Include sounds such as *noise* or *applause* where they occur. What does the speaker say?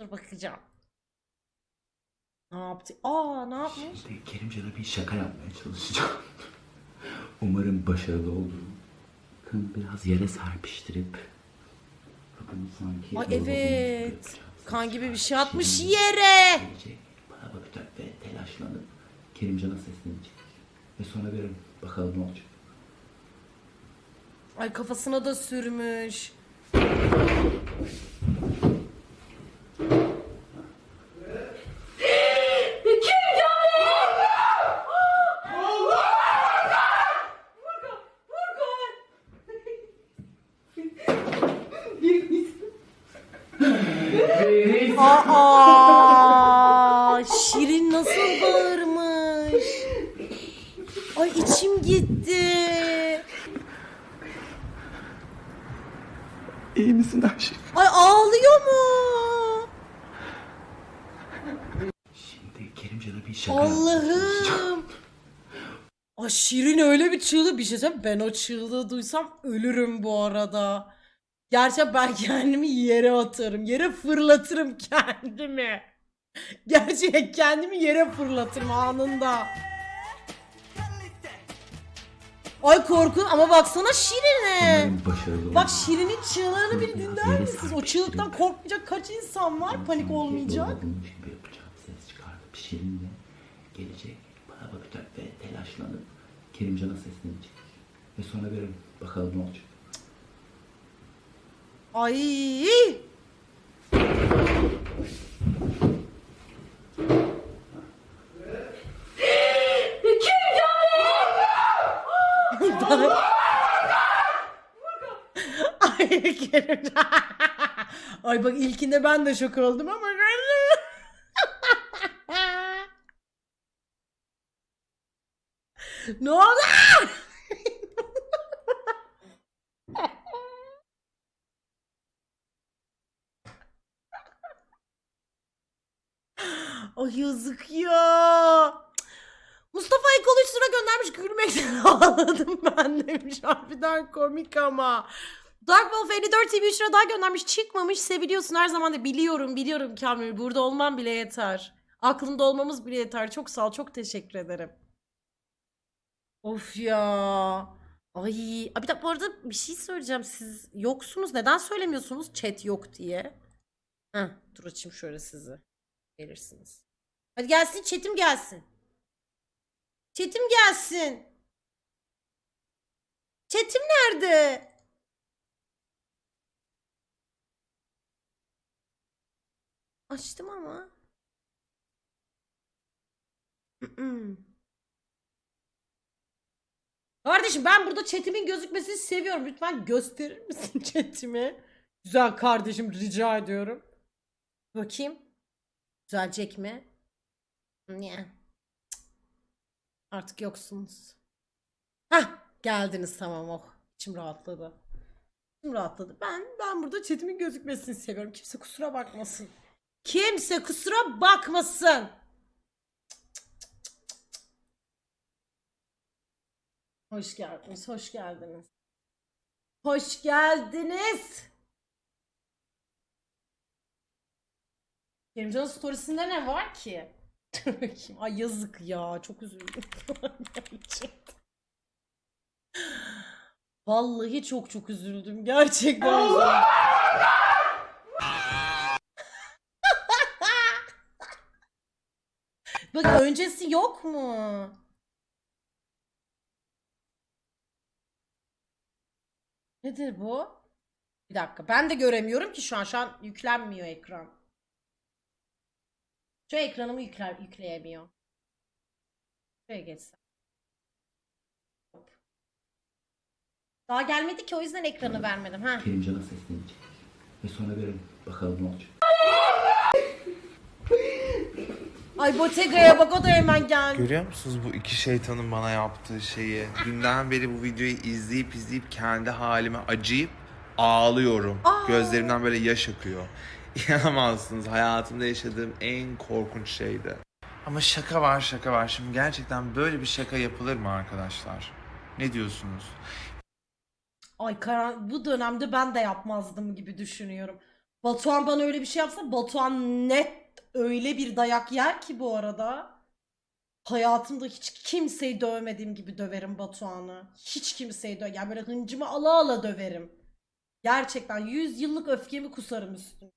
Dur bakacağım. Ne yaptı? Aa ne yapmış? Şimdi Kerimcan'a bir şaka yapmaya çalışacağım. Umarım başarılı olurum. Kanı biraz yere serpiştirip bakın sanki Ay evet. Kan gibi bir şey atmış Şimdi yere. Gelecek, bana bakacak ve telaşlanıp Kerimcan'a seslenecek. Ve sonra verin bakalım ne olacak. Ay kafasına da sürmüş. Aa, Şirin nasıl bağırmış. Ay içim gitti. İyi misin Ayşe? Ay ağlıyor mu? Şimdi Kerimcan'a bir şaka. Allah'ım. Ay Şirin öyle bir çığlık bir şey söyleyeyim. Ben o çığlığı duysam ölürüm bu arada. Gerçi ben kendimi yere atarım. Yere fırlatırım kendimi. Gerçekten kendimi yere fırlatırım anında. Ay korkun ama baksana Şirin'e. Bak Şirin'in çığlığını bir dinler misiniz? O çığlıktan korkmayacak kaç insan var panik olmayacak. gibi yapacağım ses çıkartıp Şirin'le gelecek, bana bakacak ve telaşlanıp Kerimcan'a seslenecek. Ve sonra verin bakalım ne olacak. Ay. Ay bak ilkinde ben de şok oldum ama ne oldu? Ay yazık ya. Mustafa Ekol 3 lira göndermiş gülmekten *laughs* ağladım ben demiş. Harbiden komik ama. Dark Wolf 54 TV 3 lira daha göndermiş. Çıkmamış seviliyorsun her zaman da biliyorum biliyorum Kamil. Burada olmam bile yeter. Aklımda olmamız bile yeter. Çok sağ ol çok teşekkür ederim. Of ya. Ay, bir dakika bu arada bir şey söyleyeceğim. Siz yoksunuz. Neden söylemiyorsunuz chat yok diye? Heh, dur açayım şöyle sizi. Gelirsiniz. Hadi gelsin chatim gelsin. Chatim gelsin. Chatim nerede? Açtım ama. Kardeşim ben burada chatimin gözükmesini seviyorum. Lütfen gösterir misin *laughs* chatimi? Güzel kardeşim rica ediyorum. Bakayım. Düzelecek mi? Niye? Artık yoksunuz. Hah geldiniz tamam oh. İçim rahatladı. İçim rahatladı. Ben ben burada chatimin gözükmesini seviyorum. Kimse kusura bakmasın. Kimse kusura bakmasın. Hoş geldiniz, hoş geldiniz. Hoş geldiniz. Kerimcan'ın storiesinde ne var ki? *laughs* Bakayım. Ay yazık ya. Çok üzüldüm. *laughs* Vallahi çok çok üzüldüm. Gerçekten üzüldüm. *laughs* Bak öncesi yok mu? Nedir bu? Bir dakika. Ben de göremiyorum ki şu an. Şu an yüklenmiyor ekran. Şu ekranımı yükler, yükleyemiyor. Şuraya geçsem. Hop. Daha gelmedi ki o yüzden ekranı vermedim. Ha. Kerimcan'a seslenecek. Ve sonra verin bakalım ne olacak. *laughs* Ay Bottega'ya bak o da hemen geldi. Görüyor musunuz bu iki şeytanın bana yaptığı şeyi? Dünden beri bu videoyu izleyip izleyip kendi halime acıyıp ağlıyorum. Gözlerimden böyle yaş akıyor. İnanamazsınız hayatımda yaşadığım en korkunç şeydi. Ama şaka var şaka var. Şimdi gerçekten böyle bir şaka yapılır mı arkadaşlar? Ne diyorsunuz? Ay karan bu dönemde ben de yapmazdım gibi düşünüyorum. Batuhan bana öyle bir şey yapsa Batuhan net öyle bir dayak yer ki bu arada. Hayatımda hiç kimseyi dövmediğim gibi döverim Batuhan'ı. Hiç kimseyi dö Yani böyle hıncımı ala ala döverim. Gerçekten 100 yıllık öfkemi kusarım üstüne.